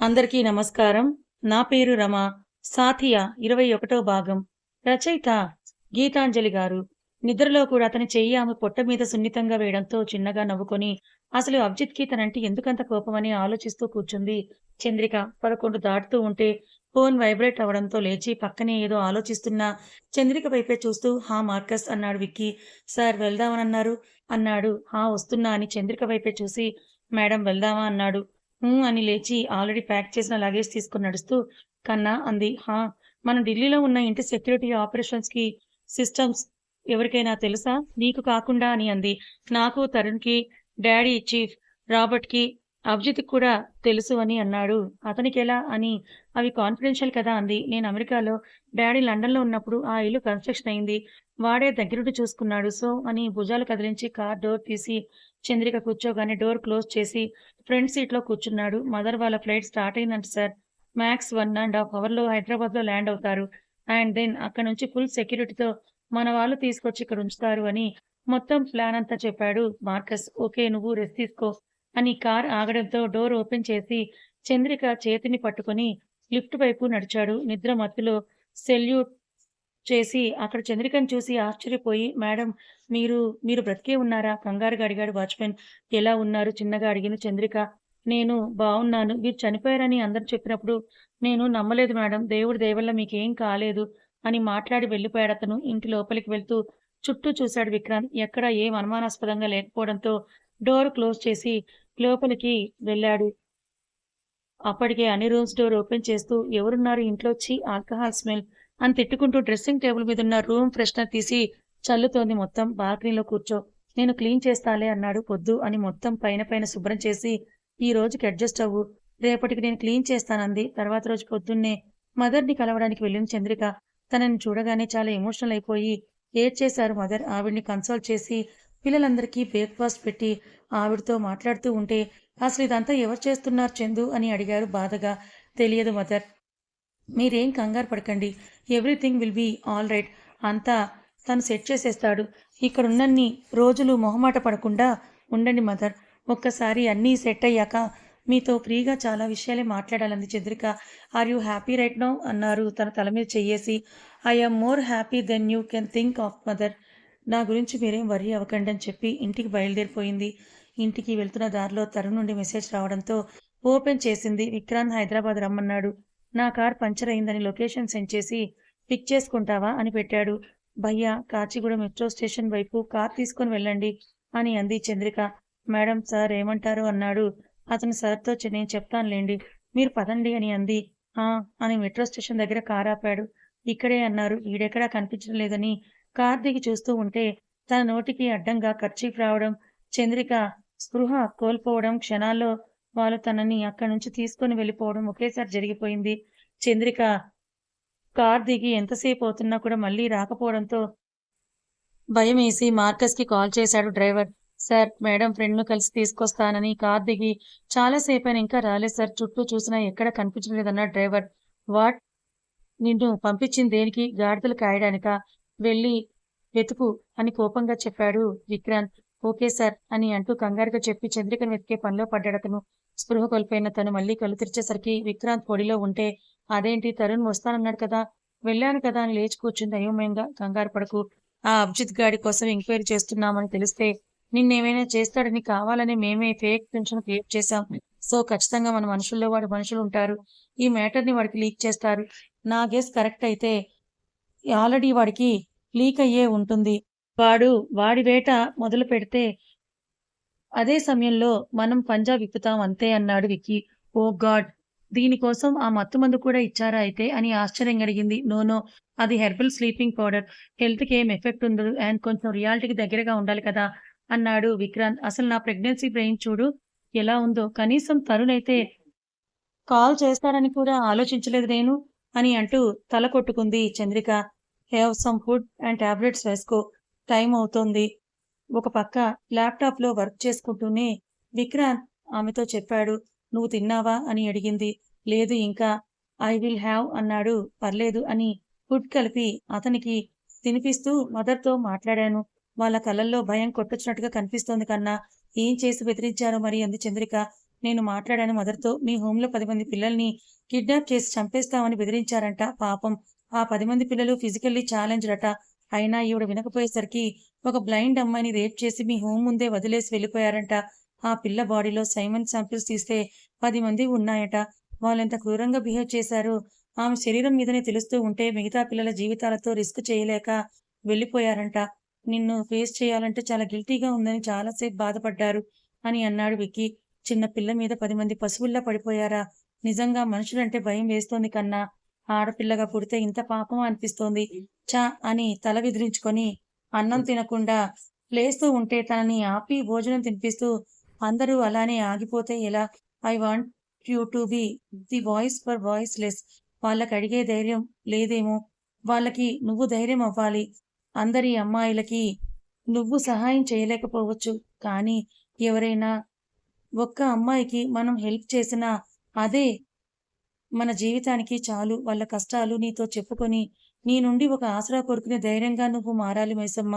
అందరికీ నమస్కారం. నా పేరు రమ. సాథియా ఇరవై ఒకటో భాగం. రచయిత గీతాంజలి గారు. నిద్రలో కూడా అతని చెయ్యి ఆమె పొట్ట మీద సున్నితంగా వేయడంతో చిన్నగా నవ్వుకొని అసలు అభిజిత్కి తనంటే ఎందుకంత కోపమని ఆలోచిస్తూ కూర్చుంది చంద్రిక. పదకొండు దాటుతూ ఉంటే ఫోన్ వైబ్రేట్ అవడంతో లేచి పక్కనే ఏదో ఆలోచిస్తున్న చంద్రిక వైపే చూస్తూ హా మార్కస్ అన్నాడు విక్కీ. సార్ వెళ్దామనన్నారు అన్నాడు. హా వస్తున్నా అని చంద్రిక వైపే చూసి మేడం వెళ్దామా అన్నాడు. అని లేచి ఆల్రెడీ ప్యాక్ చేసిన లగేజ్ తీసుకుని నడుస్తూ కన్నా అంది. హా మన ఢిల్లీలో ఉన్న ఇంటి సెక్యూరిటీ ఆపరేషన్స్కి సిస్టమ్స్ ఎవరికైనా తెలుసా? నీకు కాకుండా అని అంది. నాకు తరుణ్కి డాడీ చీఫ్ రాబర్ట్కి అభిజిత్ కూడా తెలుసు అని అన్నాడు. అతనికి ఎలా అని. అవి కాన్ఫిడెన్షియల్ కదా అంది. నేను అమెరికాలో డాడీ లండన్లో ఉన్నప్పుడు ఆ ఇల్లు కన్స్ట్రక్షన్ అయింది. వాడే దగ్గరుండి చూసుకున్నాడు. సో అని భుజాలు కదిలించి కార్ డోర్ తీసి చంద్రిక కూర్చోగానే డోర్ క్లోజ్ చేసి ఫ్రంట్ సీట్లో కూర్చున్నాడు. మదర్ వాళ్ళ ఫ్లైట్ స్టార్ట్ అయిందంట sir. Max one and half అవర్లో హైదరాబాద్లో ల్యాండ్ అవుతారు. అండ్ దెన్ అక్కడ నుంచి ఫుల్ సెక్యూరిటీతో మన వాళ్ళు తీసుకొచ్చి ఇక్కడ ఉంచుతారు అని మొత్తం ప్లాన్ అంతా చెప్పాడు మార్కస్. ఓకే నువ్వు రెస్ట్ తీసుకో అని కార్ ఆగడంతో డోర్ ఓపెన్ చేసి చంద్రిక చేతిని పట్టుకొని లిఫ్ట్ వైపు నడిచాడు. నిద్ర మత్తులో సెల్యూట్ చేసి అక్కడ చంద్రికను చూసి ఆశ్చర్యపోయి మేడం మీరు మీరు బ్రతికే ఉన్నారా? కంగారుగా అడిగాడు వాచ్మెన్. ఎలా ఉన్నారు? చిన్నగా అడిగింది చంద్రిక. నేను బాగున్నాను మీరు చనిపోయారని అందరు చెప్పినప్పుడు నేను నమ్మలేదు మేడం. దేవుడి దయవల్ల మీకేం కాలేదు అని మాట్లాడి వెళ్ళిపోయాడు అతను. ఇంటి లోపలికి వెళ్తూ చుట్టూ చూశాడు విక్రాంత్. ఎక్కడ ఏం అనుమానాస్పదంగా లేకపోవడంతో డోర్ క్లోజ్ చేసి లోపలికి వెళ్ళాడు. అప్పటికే అన్ని రూమ్స్ డోర్ ఓపెన్ చేస్తూ ఎవరున్నారు ఇంట్లో? వచ్చి ఆల్కహాల్ స్మెల్. అని తిట్టుకుంటూ డ్రెస్సింగ్ టేబుల్ మీద ఉన్న రూమ్ ఫ్రెషనర్ తీసి చల్లుతోంది మొత్తం. బాల్కనీలో కూర్చో. నేను క్లీన్ చేస్తాలే అన్నాడు పొద్దు అని మొత్తం పైన పైన శుభ్రం చేసి ఈ రోజుకి అడ్జస్ట్ అవ్వు. రేపటికి నేను క్లీన్ చేస్తానంది. తర్వాత రోజు పొద్దున్నే మదర్ని కలవడానికి వెళ్ళిన చంద్రిక. తనని చూడగానే చాలా ఎమోషనల్ అయిపోయి ఏడ్చేశారు మదర్. ఆవిడ్ని కన్సోల్ చేసి పిల్లలందరికీ బ్రేక్ఫాస్ట్ పెట్టి ఆవిడతో మాట్లాడుతూ ఉంటే అసలు ఇదంతా ఎవరు చేస్తున్నారు చందు అని అడిగారు బాధగా. తెలియదు మదర్. మీరేం కంగారు పడకండి. Everything will be all right. అంతా తను సెట్ చేసేస్తాడు. ఇక్కడ ఉన్నన్ని రోజులు మొహమాట పడకుండా ఉండండి మదర్. ఒక్కసారి అన్నీ సెట్ అయ్యాక మీతో ఫ్రీగా చాలా విషయాలే మాట్లాడాలంది Chandrika. Are you happy right now అన్నారు తన తల మీద చెయ్యేసి. I'm more happy than you can think of mother నా గురించి మీరేం వర్రీ అవ్వకండి అని చెప్పి ఇంటికి బయలుదేరిపోయింది. ఇంటికి వెళ్తున్న దారిలో తరుణ్ నుండి మెసేజ్ రావడంతో ఓపెన్ చేసింది. విక్రాంత్ హైదరాబాద్ రమ్మన్నాడు. నా కార్ పంచర్ అయిందని లొకేషన్ సెండ్ చేసి పిక్ చేసుకుంటావా అని పెట్టాడు. భయ్యా కాచిగూడ మెట్రో స్టేషన్ వైపు కార్ తీసుకొని వెళ్ళండి అని అంది చంద్రిక. మేడం సార్ ఏమంటారు? అన్నాడు. అతను సార్తో నేను చెప్తానులేండి మీరు పదండి అని అంది. ఆ అని మెట్రో స్టేషన్ దగ్గర కార్ ఆపాడు. ఇక్కడే అన్నారు ఈడెక్కడా కనిపించడం లేదని. కార్ దిగి చూస్తూ ఉంటే తన నోటికి అడ్డంగా ఖర్చీఫ్ రావడం చంద్రిక స్పృహ కోల్పోవడం క్షణాల్లో వాళ్ళు తనని అక్కడి నుంచి తీసుకొని వెళ్ళిపోవడం ఒకేసారి జరిగిపోయింది. చంద్రిక కార్ దిగి ఎంతసేపు అవుతున్నా కూడా మళ్ళీ రాకపోవడంతో భయం వేసి మార్కస్కి కాల్ చేశాడు డ్రైవర్. సార్ మేడం ఫ్రెండ్ను కలిసి తీసుకొస్తానని కార్ దిగి చాలాసేపు అయినా ఇంకా రాలేదు సార్. చుట్టూ చూసినా ఎక్కడ కనిపించలేదన్నాడు డ్రైవర్. వాట్? నిన్ను పంపించింది దేనికి? గాడిదలు కాయడానిక? వెళ్ళి వెతుకు అని కోపంగా చెప్పాడు విక్రాంత్. ఓకే సార్ అని అంటూ కంగారుగా చెప్పి చంద్రికను వెతికే పనిలో పడ్డాడు అతను. స్పృహ కోల్పోయిన తను మళ్ళీ కళ్ళు తెరిచేసరికి విక్రాంత్ పొడిలో ఉంటే అదేంటి తరుణ్ వస్తానన్నాడు కదా వెళ్ళాను కదా అని లేచి కూర్చుంది అయోమయంగా. కంగారు పడకు. ఆ అభిజిత్ గాడి కోసం ఎంక్వైరీ చేస్తున్నామని తెలిస్తే నిన్నేమైనా చేస్తాడని కావాలని మేమే ఫేక్ పెన్షన్ క్రియేట్ చేశాం. సో ఖచ్చితంగా మన మనుషుల్లో వాడి మనుషులు ఉంటారు. ఈ మ్యాటర్ని వాడికి లీక్ చేస్తారు. నా గెస్ కరెక్ట్ అయితే ఆల్రెడీ వాడికి లీక్ అయ్యే ఉంటుంది. వాడు వాడి వేట మొదలు పెడితే అదే సమయంలో మనం పంజా విప్పుతాం అంతే అన్నాడు విక్కీ. ఓ గాడ్! దీనికోసం ఆ మత్తు మందు కూడా ఇచ్చారా అయితే అని ఆశ్చర్యం అడిగింది. నోనో అది హెర్బల్ స్లీపింగ్ పౌడర్. హెల్త్కి ఏం ఎఫెక్ట్ ఉండదు అండ్ కొంచెం రియాలిటీకి దగ్గరగా ఉండాలి కదా అన్నాడు విక్రాంత్. అసలు నా ప్రెగ్నెన్సీ బ్రెయిన్ చూడు ఎలా ఉందో. కనీసం తరుణ్ అయితే కాల్ చేస్తారని కూడా ఆలోచించలేదు నేను అని అంటూ తల కొట్టుకుంది Chandrika. Have some food and tablets వేసుకో. టైం అవుతోంది. ఒక పక్క ల్యాప్టాప్లో వర్క్ చేసుకుంటూనే విక్రాంత్ ఆమెతో చెప్పాడు నువ్వు తిన్నావా? అని అడిగింది. లేదు ఇంకా. ఐ విల్ హ్యావ్ అన్నాడు. పర్లేదు అని ఫుడ్ కలిపి అతనికి తినిపిస్తూ మదర్తో మాట్లాడాను. వాళ్ళ కళ్ళల్లో భయం కొట్టొచ్చినట్టుగా కనిపిస్తోంది కన్నా ఏం చేసి బెదిరించారో మరి అంది చంద్రిక. నేను మాట్లాడాను మదర్తో. మీ హోంలో పది మంది పిల్లల్ని కిడ్నాప్ చేసి చంపేస్తామని బెదిరించారంట. పాపం. ఆ పది మంది పిల్లలు ఫిజికల్లీ ఛాలెంజ్డ్ అట అయినా ఈవిడ వినకపోయేసరికి ఒక బ్లైండ్ అమ్మాయిని రేప్ చేసి మీ హోమ్ ముందే వదిలేసి వెళ్ళిపోయారంట. ఆ పిల్ల బాడీలో సైమన్ శాంపిల్స్ తీస్తే పది మంది ఉన్నాయట. వాళ్ళెంత క్రూరంగా బిహేవ్ చేశారు? ఆమె శరీరం మీదనే తెలుస్తూ ఉంటే మిగతా పిల్లల జీవితాలతో రిస్క్ చేయలేక వెళ్ళిపోయారంట. నిన్ను ఫేస్ చేయాలంటే చాలా గిల్టీగా ఉందని చాలాసేపు బాధపడ్డారు అని అన్నాడు విక్కీ. చిన్న పిల్ల మీద పది మంది పశువుల్లా పడిపోయారా? నిజంగా మనుషులంటే భయం వేస్తోంది కన్నా. ఆడపిల్లగా పుడితే ఇంత పాపం అనిపిస్తోంది. చా అని తల విదిరించుకొని అన్నం తినకుండా లేస్తూ ఉంటే తనని ఆపి భోజనం తినిపిస్తూ అందరూ అలానే ఆగిపోతే ఎలా? I want you to be the voice for voiceless వాళ్ళకి అడిగే ధైర్యం లేదేమో. వాళ్ళకి నువ్వు ధైర్యం అవ్వాలి. అందరి అమ్మాయిలకి నువ్వు సహాయం చేయలేకపోవచ్చు. కానీ ఎవరైనా ఒక్క అమ్మాయికి మనం హెల్ప్ చేసినా అదే మన జీవితానికి చాలు వాళ్ళ కష్టాలు నీతో చెప్పుకొని నీ నుండి ఒక ఆసరా కోరుకునే ధైర్యంగా నువ్వు మారాలి మైసమ్మ.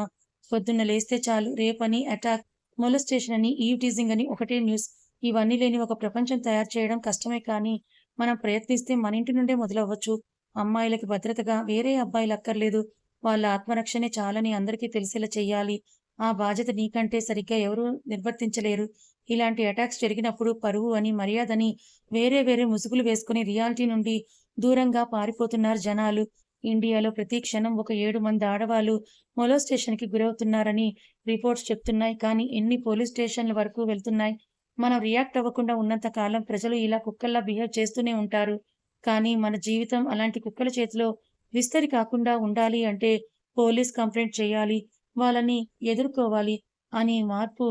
పొద్దున్న లేస్తే చాలు రేపని అటాక్ మొలస్టేషన్ అని ఈవ్ టీజింగ్ అని ఒకటే న్యూస్. ఇవన్నీ లేని ఒక ప్రపంచం తయారు చేయడం కష్టమే కానీ మనం ప్రయత్నిస్తే మన ఇంటి నుండే మొదలవ్వచ్చు. అమ్మాయిలకి భద్రతగా వేరే అబ్బాయిలు అక్కర్లేదు. వాళ్ళ ఆత్మరక్షణే చాలని అందరికీ తెలిసేలా చెయ్యాలి. ఆ బాధ్యత నీకంటే సరిగ్గా ఎవరూ నిర్వర్తించలేరు. ఇలాంటి అటాక్స్ జరిగినప్పుడు పరువు అని మర్యాదని వేరే వేరే ముసుగులు వేసుకుని రియాలిటీ నుండి దూరంగా పారిపోతున్నారు జనాలు. ఇండియాలో ప్రతి క్షణం ఒక ఏడు మంది ఆడవాళ్ళు మొలో స్టేషన్కి గురవుతున్నారని రిపోర్ట్స్ చెప్తున్నాయి. కానీ ఎన్ని పోలీస్ స్టేషన్ల వరకు వెళ్తున్నాయి? మనం రియాక్ట్ అవ్వకుండా ఉన్నంత కాలం ప్రజలు ఇలా కుక్కల్లా బిహేవ్ చేస్తూనే ఉంటారు. కానీ మన జీవితం అలాంటి కుక్కల చేతిలో విస్తరి కాకుండా ఉండాలి అంటే పోలీస్ కంప్లైంట్ చేయాలి వాళ్ళని ఎదుర్కోవాలి అనే మార్పు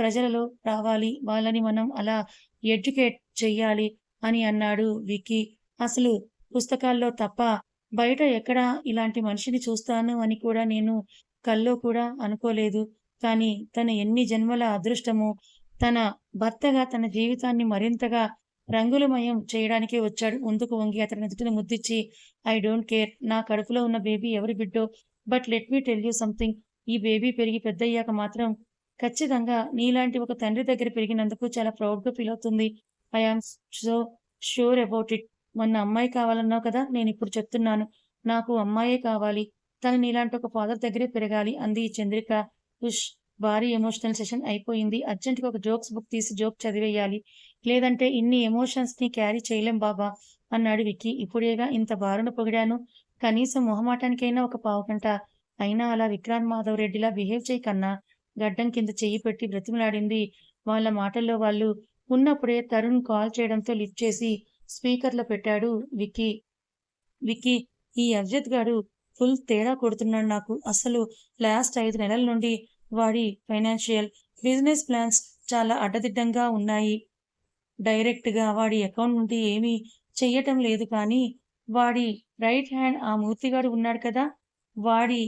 ప్రజలలో రావాలి వాళ్ళని మనం అలా ఎడ్యుకేట్ చెయ్యాలి అని అన్నాడు విక్కీ. అసలు పుస్తకాల్లో తప్ప బయట ఎక్కడా ఇలాంటి మనిషిని చూస్తాను అని కూడా నేను కల్లో కూడా అనుకోలేదు. కానీ తన ఎన్ని జన్మల అదృష్టమో తన భర్తగా తన జీవితాన్ని మరింతగా రంగులమయం చేయడానికి వచ్చాడు. ముందుకు వంగి అతని ఎదుటిని ముద్దిచ్చి ఐ డోంట్ కేర్ నా కడుపులో ఉన్న బేబీ ఎవరి బిడ్డో but let me tell you something. ఈ బేబీ పెరిగి పెద్దయ్యాక మాత్రం ఖచ్చితంగా నీలాంటి ఒక తండ్రి దగ్గర పెరిగినందుకు చాలా ప్రౌడ్గా ఫీల్ అవుతుంది. I so sure about it మొన్న అమ్మాయి కావాలన్నావు కదా నేను ఇప్పుడు చెప్తున్నాను. నాకు అమ్మాయే కావాలి. తను నీలాంటి ఒక ఫాదర్ దగ్గరే పెరగాలి అంది చంద్రిక. ఉష్ భారీ ఎమోషనల్ సెషన్ అయిపోయింది. అర్జెంట్గా ఒక జోక్స్ బుక్ తీసి జోక్ చదివేయాలి. లేదంటే ఇన్ని ఎమోషన్స్ని క్యారీ చేయలేం బాబా అన్నాడు విక్కీ. ఇప్పుడేగా ఇంత బారున పొగిడాను. కనీసం మొహమాటానికైనా ఒక పావు గంట అయినా అలా విక్రాంత్ మాధవ్ రెడ్డిలా బిహేవ్ చేయకన్నా గడ్డం కింద చెయ్యి పెట్టి బ్రతిమలాడింది. వాళ్ళ మాటల్లో వాళ్ళు ఉన్నప్పుడే తరుణ్ కాల్ చేయడంతో లిఫ్ట్ చేసి స్పీకర్లో పెట్టాడు విక్కీ. విక్కీ ఈ అర్జిత్ గాడు ఫుల్ తేడా కొడుతున్నాడు నాకు. అసలు లాస్ట్ ఐదు నెలల నుండి వాడి ఫైనాన్షియల్ బిజినెస్ ప్లాన్స్ చాలా అడ్డదిడ్డంగా ఉన్నాయి. డైరెక్ట్గా వాడి అకౌంట్ నుండి ఏమీ చెయ్యటం లేదు కానీ వాడి రైట్ హ్యాండ్ ఆ మూర్తిగాడు ఉన్నాడు కదా. వాడి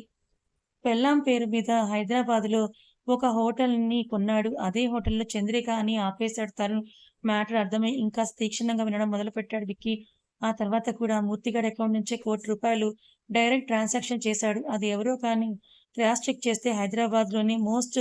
పెళ్ళాం పేరు మీద హైదరాబాద్లో ఒక హోటల్ని కొన్నాడు. అదే హోటల్లో చంద్రిక అని ఆపేశాడు. తరుణ్ మ్యాటర్ అర్థమై ఇంకా తీక్షణంగా వినడం మొదలుపెట్టాడు విక్కీ. ఆ తర్వాత కూడా మూర్తిగాడి అకౌంట్ నుంచే కోటి రూపాయలు డైరెక్ట్ ట్రాన్సాక్షన్ చేశాడు. అది ఎవరో కానీ క్రాస్ చెక్ చేస్తే హైదరాబాద్లోని మోస్ట్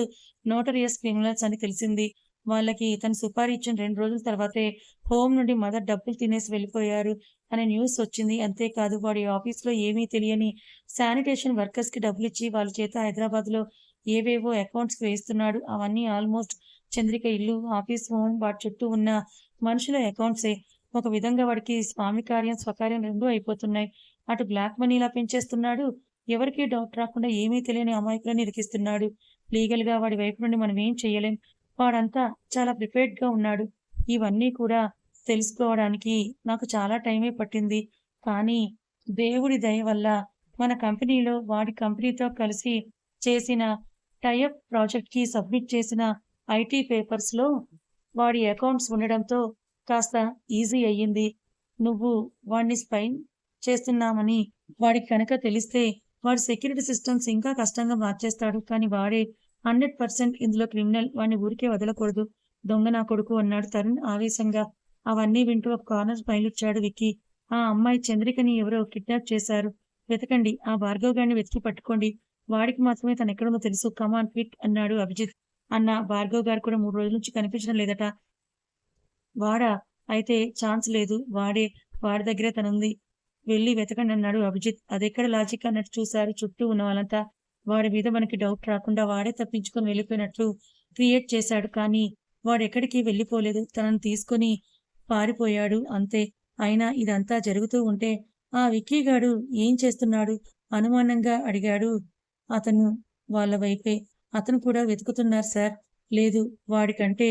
నోటరియస్ క్రిమినల్స్ అని తెలిసింది. వాళ్ళకి ఇతను సుపారీ ఇచ్చిన రెండు రోజుల తర్వాతే హోమ్ నుండి మదర్ డబ్బులు తినేసి వెళ్ళిపోయారు అనే న్యూస్ వచ్చింది. అంతేకాదు వాడి ఆఫీస్లో ఏమీ తెలియని శానిటేషన్ వర్కర్స్కి డబ్బులు ఇచ్చి వాళ్ళ చేత హైదరాబాద్లో ఏవేవో అకౌంట్స్కి వేస్తున్నాడు. అవన్నీ ఆల్మోస్ట్ చంద్రిక ఇల్లు ఆఫీస్ హోమ్ వాటి చుట్టూ ఉన్న మనుషుల అకౌంట్సే ఒక విధంగా వాడికి స్వామి కార్యం స్వకార్యం రెండూ అయిపోతున్నాయి. అటు బ్లాక్ మనీలా పెంచేస్తున్నాడు. ఎవరికీ డౌట్ రాకుండా ఏమీ తెలియని అమాయకులను ఇరికిస్తున్నాడు లీగల్గా వాడి వైపు నుండి మనం ఏం చేయలేం. వాడంతా చాలా ప్రిపేర్డ్గా ఉన్నాడు. ఇవన్నీ కూడా తెలుసుకోవడానికి నాకు చాలా టైమే పట్టింది. కానీ దేవుడి దయ వల్ల మన కంపెనీలో వాడి కంపెనీతో కలిసి చేసిన టైఅప్ ప్రాజెక్ట్కి సబ్మిట్ చేసిన ఐటీ పేపర్స్లో వాడి అకౌంట్స్ ఉండడంతో కాస్త ఈజీ అయ్యింది. నువ్వు వాడిని స్పైన్ చేస్తున్నామని వాడికి కనుక తెలిస్తే వాడి సెక్యూరిటీ సిస్టమ్స్ ఇంకా కష్టంగా మార్చేస్తాడు కానీ వాడే హండ్రెడ్ పర్సెంట్ ఇందులో క్రిమినల్ వాడిని ఊరికే వదలకూడదు. దొంగ నా కొడుకు అన్నాడు తరుణ్ ఆవేశంగా. అవన్నీ వింటూ ఒక కార్నర్ బయలుచ్చాడు విక్కీ. ఆ అమ్మాయి చంద్రికని ఎవరో కిడ్నాప్ చేశారు. వెతకండి ఆ భార్గవ్ గారిని వెతికి పట్టుకోండి. వాడికి మాత్రమే తను ఎక్కడుందో తెలుసు. కమాన్ క్విక్ అన్నాడు అభిజిత్. అన్న భార్గవ్ గారు కూడా మూడు రోజుల నుంచి కనిపించడం లేదట. వాడా? అయితే ఛాన్స్ లేదు. వాడే వాడి దగ్గరే తనుంది. వెళ్ళి వెతకండి అన్నాడు అభిజిత్. అదెక్కడ లాజిక్ అన్నట్టు చూశారు. చుట్టూ ఉన్న వాళ్ళంతా వాడి మీద మనకి డౌట్ రాకుండా వాడే తప్పించుకొని వెళ్ళిపోయినట్లు క్రియేట్ చేశాడు. కానీ వాడెక్కడికి వెళ్ళిపోలేదు. తనను తీసుకొని పారిపోయాడు. అంతే. అయినా ఇదంతా జరుగుతూ ఉంటే ఆ విక్కీగాడు ఏం చేస్తున్నాడు? అనుమానంగా అడిగాడు. అతను వాళ్ళ వైపే. అతను కూడా వెతుకుతున్నారు సార్ లేదు వాడికంటే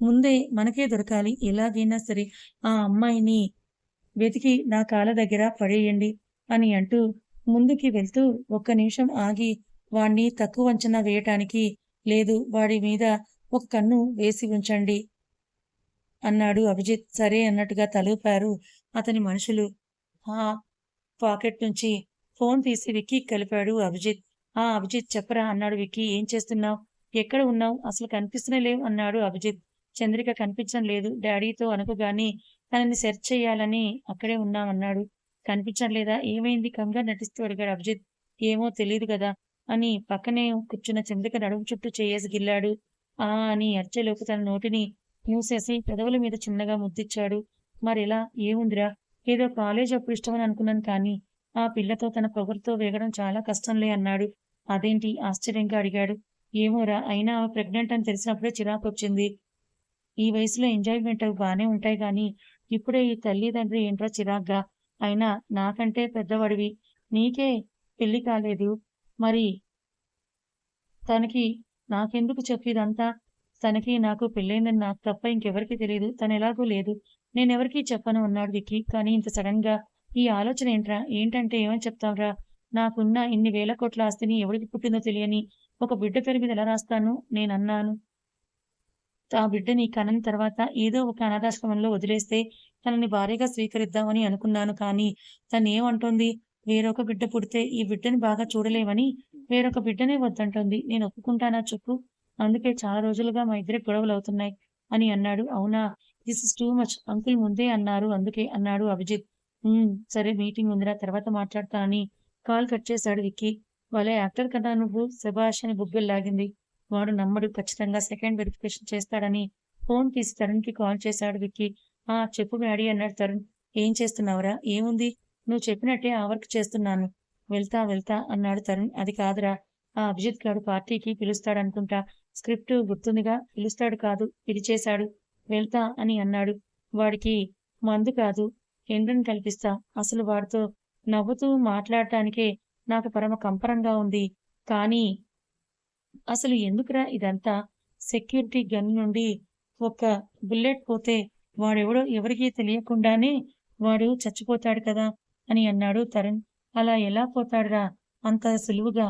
ముందే మనకే దొరకాలి. ఎలాగైనా సరే ఆ అమ్మాయిని వెతికి నా కాళ్ళ దగ్గర పడేయండి అని అంటూ ముందుకి వెళ్తూ ఒక్క నిమిషం ఆగి వాణ్ణి తక్కువ అంచనా వేయటానికి లేదు వాడి మీద ఒక కన్ను వేసి ఉంచండి అన్నాడు అభిజిత్. సరే అన్నట్టుగా తలూపారు అతని మనుషులు. ఆ పాకెట్ నుంచి ఫోన్ తీసి విక్కి కలిపాడు అభిజిత్. ఆ అభిజిత్ చెప్పరా అన్నాడు విక్కీ. ఏం చేస్తున్నావు? ఎక్కడ ఉన్నావు? అసలు కనిపిస్తూనే లేవు అన్నాడు అభిజిత్. చంద్రిక కనిపించడం లేదు. డాడీతో అనుకోగాని తనని సెర్చ్ చేయాలని అక్కడే ఉన్నామన్నాడు కనిపించడం లేదా? ఏమైంది? కంగారు నటిస్తూ అడిగాడు అభిజిత్. ఏమో తెలియదు కదా అని పక్కనే కూర్చున్న చంద్రిక నడుము చుట్టూ చేయేసి గిల్లాడు. ఆ అని అర్చేలోపు తన నోటిని మూసేసి పెదవుల మీద చిన్నగా ముద్దిచ్చాడు. మరిలా? ఏముందిరా? ఏదో కాలేజ్ అప్పుడు ఇష్టమని అనుకున్నాను కానీ ఆ పిల్లతో తన పొగరుతో వేగడం చాలా కష్టంలే అన్నాడు. అదేంటి? ఆశ్చర్యంగా అడిగాడు. ఏమోరా అయినా ఆమె ప్రెగ్నెంట్ అని తెలిసినప్పుడే చిరాకు వచ్చింది. ఈ వయసులో ఎంజాయ్మెంట్ అవి బాగానే ఉంటాయి కానీ ఇప్పుడే ఈ తల్లిదండ్రి ఏంట్రా చిరాగ్గా? అయినా నాకంటే పెద్దవాడివి. నీకే పెళ్ళి కాలేదు. మరి తనకి నాకెందుకు చెప్పిదంతా తనకి నాకు పెళ్ళైందని నాకు తప్ప ఇంకెవరికి తెలియదు తను ఎలాగూ లేదు. నేనెవరికీ చెప్పను అన్నాడు విక్కీ. కానీ ఇంత సడన్గా ఈ ఆలోచన ఏంట్రా? ఏంటంటే ఏమని చెప్తాంరా నాకున్న ఇన్ని వేల కోట్ల ఆస్తిని ఎవరికి పుట్టిందో తెలియని ఒక బిడ్డ పేరు మీద ఎలా రాస్తాను? నేనన్నాను. ఆ బిడ్డని కనని తర్వాత ఏదో ఒక అనాథాశ్రమంలో వదిలేస్తే తనని భార్యగా స్వీకరిద్దామని అనుకున్నాను కానీ తనేమంటోంది? వేరొక బిడ్డ పుడితే ఈ బిడ్డని బాగా చూడలేమని? వేరొక బిడ్డనే వద్దంటోంది. నేను ఒప్పుకుంటానా చెప్పు? అందుకే చాలా రోజులుగా మా ఇద్దరి గొడవలు అవుతున్నాయి అని అన్నాడు. అవునా? This is too much. Uncle ముందే అన్నారు. అందుకే అన్నాడు అభిజిత్. సరే మీటింగ్ ఉందిరా తర్వాత మాట్లాడతానని కాల్ కట్ చేశాడు విక్కీ. వాళ్ళే యాక్టర్ కదా నువ్వు. శభాష్ అని బుగ్గలు లాగింది. వాడు నమ్మడు. ఖచ్చితంగా సెకండ్ వెరిఫికేషన్ చేస్తాడని ఫోన్ తీసి తరుణ్కి కాల్ చేశాడు విక్కీ. ఆ చెప్పు డాడీ అన్నాడు తరుణ్. ఏం చేస్తున్నావురా? ఏముంది? నువ్వు చెప్పినట్టే ఆ వర్క్ చేస్తున్నాను. వెళ్తా వెళ్తా అన్నాడు తరుణ్. అది కాదురా. ఆ అభిజిత్ గారు పార్టీకి పిలుస్తాడనుకుంటా. స్క్రిప్ట్ గుర్తుందిగా? పిలుస్తాడు కాదు. పిలిచేశాడు. వెళ్తా అని అన్నాడు. వాడికి మందు కాదు. ఎండ్రని కల్పిస్తా. అసలు వాడితో నవ్వుతూ మాట్లాడటానికే నాకు పరమ కంపరంగా ఉంది. కానీ అసలు ఎందుకురా ఇదంతా? సెక్యూరిటీ గన్ నుండి ఒక బుల్లెట్ పోతే వాడెవడో ఎవరికీ తెలియకుండానే వాడు చచ్చిపోతాడు కదా అని అన్నాడు తరుణ్. అలా ఎలా పోతాడురా? అంత సులువుగా.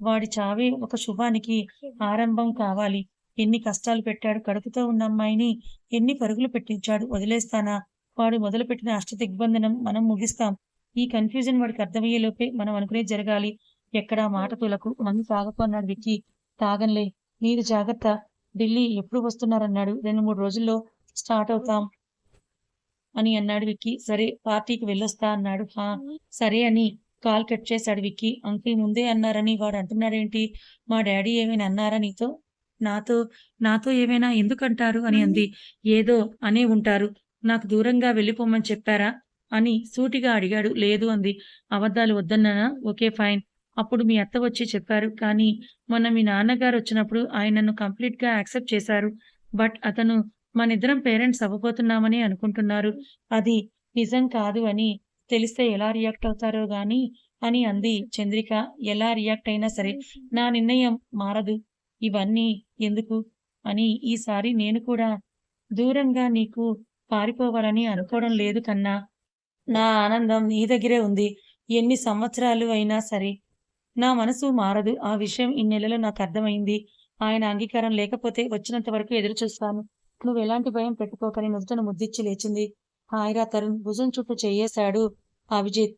వాడి చావే ఒక శుభానికి ఆరంభం కావాలి. ఎన్ని కష్టాలు పెట్టాడు కడుపుతో ఉన్న అమ్మాయిని ఎన్ని పరుగులు పెట్టించాడు వదిలేస్తానా? వాడు మొదలుపెట్టిన అష్ట దిగ్బంధనం మనం ముగిస్తాం. ఈ కన్ఫ్యూజన్ వాడికి అర్థమయ్యేలోపే మనం అనుకునే జరగాలి. ఎక్కడ మాట తులకు మందు తాగకు అన్నాడు విక్కీ. తాగంలే మీరు జాగ్రత్త. ఢిల్లీ ఎప్పుడు వస్తున్నారన్నాడు. రెండు మూడు రోజుల్లో స్టార్ట్ అవుతాం అని అన్నాడు విక్కీ. సరే పార్టీకి వెళ్ళొస్తా అన్నాడు. హా సరే అని కాల్ కట్ చేశాడు విక్కీ. అంకుల్ ముందే అన్నారని వాడు అంటున్నాడేంటి? మా డాడీ ఏమైనా అన్నారా నీతో? నాతో నాతో ఏమైనా ఎందుకంటారు? అని అంది. ఏదో అనే ఉంటారు. నాకు దూరంగా వెళ్ళిపోమని చెప్పారా? అని సూటిగా అడిగాడు. లేదు అంది. అబద్ధాలు వద్దన్నానా ఓకే ఫైన్. అప్పుడు మీ అత్త వచ్చి చెప్పారు. కానీ మొన్న మీ నాన్నగారు వచ్చినప్పుడు ఆయన నన్ను కంప్లీట్గా యాక్సెప్ట్ చేశారు. బట్ అతను మనిద్దరం పేరెంట్స్ అవ్వబోతున్నామని అనుకుంటున్నారు. అది నిజం కాదు అని తెలిస్తే ఎలా రియాక్ట్ అవుతారో గాని అని అంది చంద్రిక. ఎలా రియాక్ట్ అయినా సరే నా నిర్ణయం మారదు. ఇవన్నీ ఎందుకు? అని ఈసారి నేను కూడా దూరంగా నీకు పారిపోవాలని అనుకోవడం లేదు కన్నా. నా ఆనందం నీ దగ్గరే ఉంది. ఎన్ని సంవత్సరాలు అయినా సరే. నా మనసు మారదు. ఆ విషయం ఇన్నెలలో నాకు అర్థమైంది. ఆయన అంగీకారం లేకపోతే వచ్చినంత వరకు ఎదురు చూస్తాను నువ్వు ఎలాంటి భయం పెట్టుకోకని నుదుటను ముద్దిచ్చి లేచింది. హాయిరా తరుణ్ భుజం చుట్టూ చెయ్యేశాడు అభిజిత్.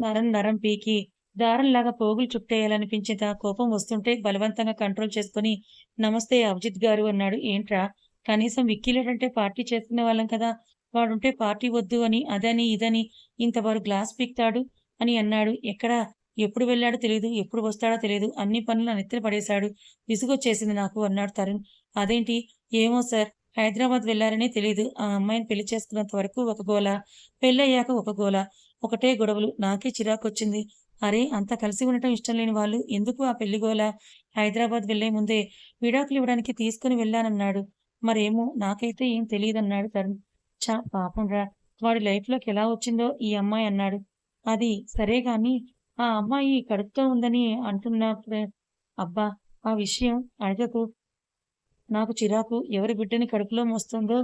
నరం నరం పీకి. దారంలాగా పోగులు చుట్టేయాలనిపించేంత కోపం వస్తుంటే బలవంతంగా కంట్రోల్ చేసుకుని నమస్తే అభిజిత్ గారు అన్నాడు. ఏంట్రా? కనీసం విక్కీలేడంటే పార్టీ చేసుకునే వాళ్ళం కదా. వాడుంటే పార్టీ వద్దు అని అదని ఇదని ఇంతవారు గ్లాస్ పీక్తాడు అని అన్నాడు ఎక్కడ ఎప్పుడు వెళ్ళాడో తెలియదు ఎప్పుడు వస్తాడో తెలియదు అన్ని పనులు నెత్తిన పడేశాడు విసుగొచ్చేసింది నాకు అన్నాడు తరుణ్ అదేంటి ఏమో సార్ హైదరాబాద్ వెళ్ళారనే తెలియదు ఆ అమ్మాయిని పెళ్ళి చేసుకున్నంత వరకు ఒక గోల. పెళ్ళయ్యాక ఒక గోల. ఒకటే గొడవలు. నాకే చిరాకొచ్చింది. అరే అంత కలిసి ఉండటం ఇష్టం లేని వాళ్ళు ఎందుకు ఆ పెళ్ళి గోల? హైదరాబాద్ వెళ్ళే ముందే విడాకులు ఇవ్వడానికి తీసుకుని వెళ్ళానన్నాడు. మరేమో నాకైతే ఏం తెలీదన్నాడు తరుణ్. చా పాపంరా! వాడి లైఫ్‌లోకి ఎలా వచ్చిందో ఈ అమ్మాయి అన్నాడు. అది సరే గాని ఆ అమ్మాయి కడుపుతో ఉందని అంటున్నప్పుడే అబ్బా! ఆ విషయం అడగకు. నాకు చిరాకు. ఎవరి బిడ్డని కడుపులో మోస్తుందో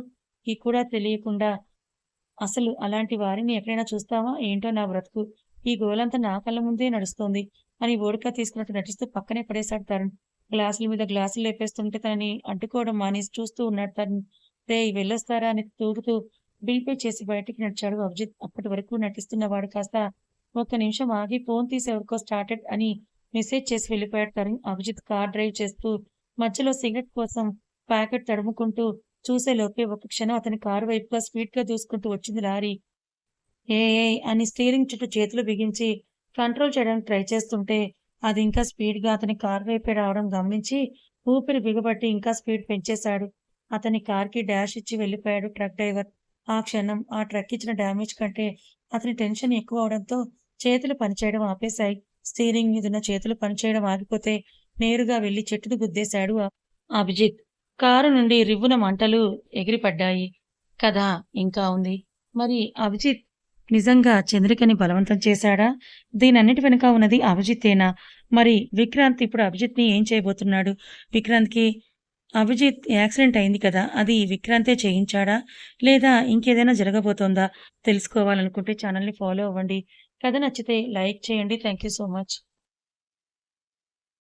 ఈ కూడా తెలియకుండా అసలు అలాంటి వారిని ఎక్కడైనా చూస్తావా? ఏంటో నా బ్రతుకు. ఈ గోలంతా నా కళ్ళ ముందే నడుస్తోంది అని ఓడిక తీసుకున్నట్టు నటిస్తూ పక్కనే పడేశాడు తరుణ్. గ్లాసుల మీద గ్లాసులు లేపేస్తుంటే తనని అడ్డుకోవడం మానేసి చూస్తూ ఉన్నాడు తరుణ్. రేయ్! వెళ్ళొస్తారా అని తూగుతూ బిల్ పే చేసి బయటికి నడిచాడు అభిజిత్. అప్పటి వరకు నటిస్తున్నవాడు కాస్త ఒక్క నిమిషం ఆగి ఫోన్ తీసి ఎవరికో స్టార్టెడ్ అని మెసేజ్ చేసి వెళ్ళిపోయాడు తరుణ్. అభిజిత్ కార్ డ్రైవ్ చేస్తూ మధ్యలో సిగరెట్ కోసం ప్యాకెట్ తడుముకుంటూ చూసేలోపే ఒక క్షణం అతని కారు వైపుగా స్పీడ్‌గా దూసుకుంటూ వచ్చింది లారీ. ఏ అని స్టీరింగ్ చుట్టూ చేతులు బిగించి కంట్రోల్ చేయడానికి ట్రై చేస్తుంటే అది ఇంకా స్పీడ్‌గా అతని కారు వైపే రావడం గమనించి ఊపిరి బిగబట్టి ఇంకా స్పీడ్ పెంచేశాడు. అతని కార్‌కి డాష్ ఇచ్చి వెళ్ళిపోయాడు ట్రక్ డ్రైవర్. ఆ క్షణం ఆ ట్రక్ ఇచ్చిన డ్యామేజ్ కంటే అతని టెన్షన్ ఎక్కువ అవడంతో చేతులు పనిచేయడం ఆపేశాయి. స్టీరింగ్ మీదున్న చేతులు పనిచేయడం ఆగిపోతే నేరుగా వెళ్ళి చెట్టును గుద్దేశాడు అభిజిత్. కారు నుండి రివ్వున మంటలు ఎగిరిపడ్డాయి. కథ ఇంకా ఉంది. మరి అభిజిత్ నిజంగా చంద్రికని బలవంతం చేశాడా? దీనన్నిటి వెనుక ఉన్నది అభిజిత్తేనా? మరి విక్రాంత్ ఇప్పుడు అభిజిత్‌ని ఏం చేయబోతున్నాడు? విక్రాంత్‌కి అభిజిత్ యాక్సిడెంట్ అయింది కదా! అది విక్రాంతే చేయించాడా? లేదా ఇంకేదైనా జరగబోతోందా? తెలుసుకోవాలనుకుంటే ఛానల్‌ని ఫాలో అవ్వండి. కథ నచ్చితే లైక్ చేయండి. Thank you so much.